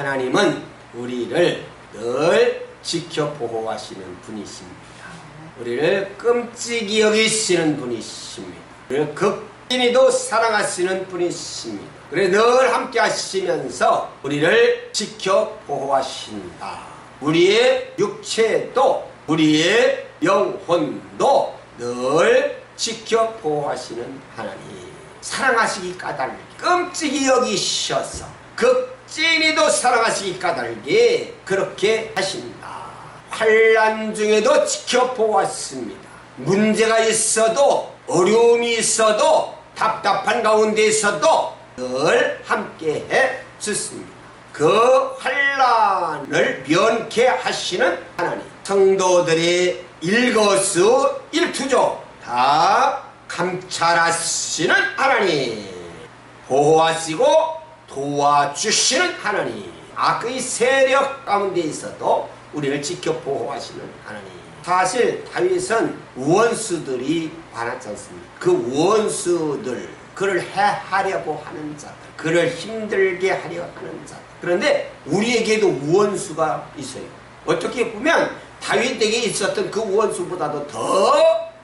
하나님은 우리를 늘 지켜 보호하시는 분이십니다. 우리를 끔찍이 여기시는 분이십니다. 우리를 극진히도 사랑하시는 분이십니다. 그래 늘 함께 하시면서 우리를 지켜 보호하신다. 우리의 육체도 우리의 영혼도 늘 지켜 보호하시는 하나님. 사랑하시기 까닭 끔찍이 여기셔서 극 진히도 사랑하시기 까닭에 그렇게 하신다. 환란 중에도 지켜 보았습니다. 문제가 있어도 어려움이 있어도 답답한 가운데 있어도 늘 함께 해 주습니다. 그 환란을 면케 하시는 하나님. 성도들의 일거수 일투조 다 감찰하시는 하나님. 보호하시고 도와주시는 하나님. 악의 세력 가운데 있어도 우리를 지켜 보호하시는 하나님. 사실 다윗은 원수들이 많았지 않습니까? 그 원수들, 그를 해하려고 하는 자들, 그를 힘들게 하려 하는 자들. 그런데 우리에게도 원수가 있어요. 어떻게 보면 다윗에게 있었던 그 원수보다도 더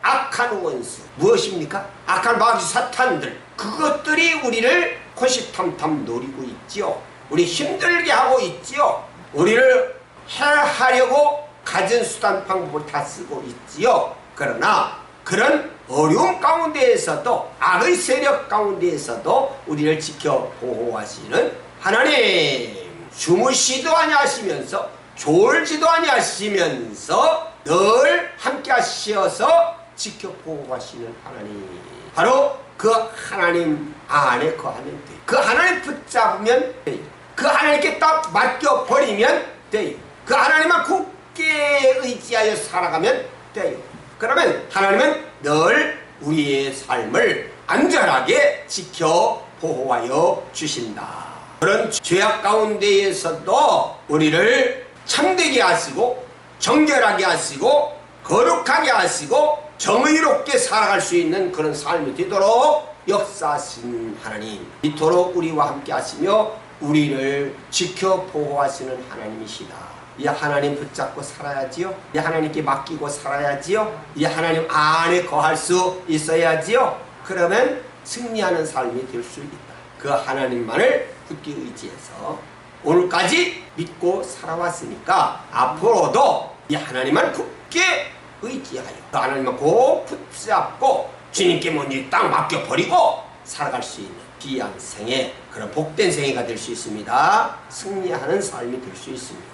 악한 원수. 무엇입니까? 악한 마귀 사탄들. 그것들이 우리를 코시탐탐 노리고 있지요. 우리 힘들게 하고 있지요. 우리를 해하려고 가진 수단 방법을 다 쓰고 있지요. 그러나 그런 어려움 가운데에서도 악의 세력 가운데에서도 우리를 지켜 보호하시는 하나님 주무시도 아니하시면서 졸지도 아니하시면서 늘 함께 하시어서 지켜 보호하시는 하나님 바로 그 하나님 안에 거하면 돼요. 그 하나님 붙잡으면 돼요. 그 하나님께 딱 맡겨버리면 돼요. 그 하나님만 굳게 의지하여 살아가면 돼요. 그러면 하나님은 늘 우리의 삶을 안전하게 지켜 보호하여 주신다. 그런 죄악 가운데에서도 우리를 참되게 하시고 정결하게 하시고 거룩하게 하시고 정의롭게 살아갈 수 있는 그런 삶이 되도록 역사하신 하나님 이토록 우리와 함께 하시며 우리를 지켜 보호하시는 하나님이시다. 이 하나님 붙잡고 살아야지요. 이 하나님께 맡기고 살아야지요. 이 하나님 안에 거할 수 있어야지요. 그러면 승리하는 삶이 될 수 있다. 그 하나님만을 굳게 의지해서 오늘까지 믿고 살아왔으니까 앞으로도 이 하나님만 굳게 의지하여 그 하나님만 꼭 붙잡고 주님께 먼저 땅 맡겨버리고 살아갈 수 있는 귀한 생애 그런 복된 생애가 될 수 있습니다. 승리하는 삶이 될 수 있습니다.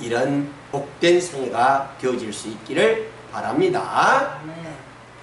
이런 복된 생애가 되어질 수 있기를 바랍니다.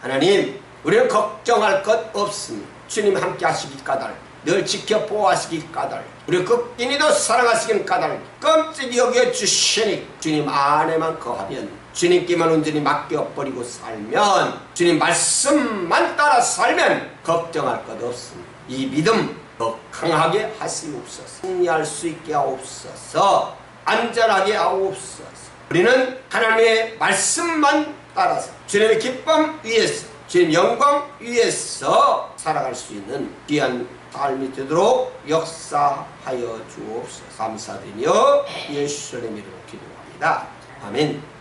하나님 우리는 걱정할 것 없습니다. 주님 함께 하시기 까닭 늘 지켜 보호하시기 까닭 우리 극진히도 사랑하시기 까닭 끔찍이 여겨 주시니 주님 안에만 거하면 주님께만 온전히 맡겨버리고 살면 주님 말씀만 따라 살면 걱정할 것 없습니다. 이 믿음 더 강하게 하시옵소서. 승리할 수 있게 하옵소서. 안전하게 하옵소서. 우리는 하나님의 말씀만 따라서 주님의 기쁨 위에서 주님 영광 위에서 살아갈 수 있는 귀한 삶이 되도록 역사하여 주옵소서. 감사드리며 예수님의 이름으로 기도합니다. 아멘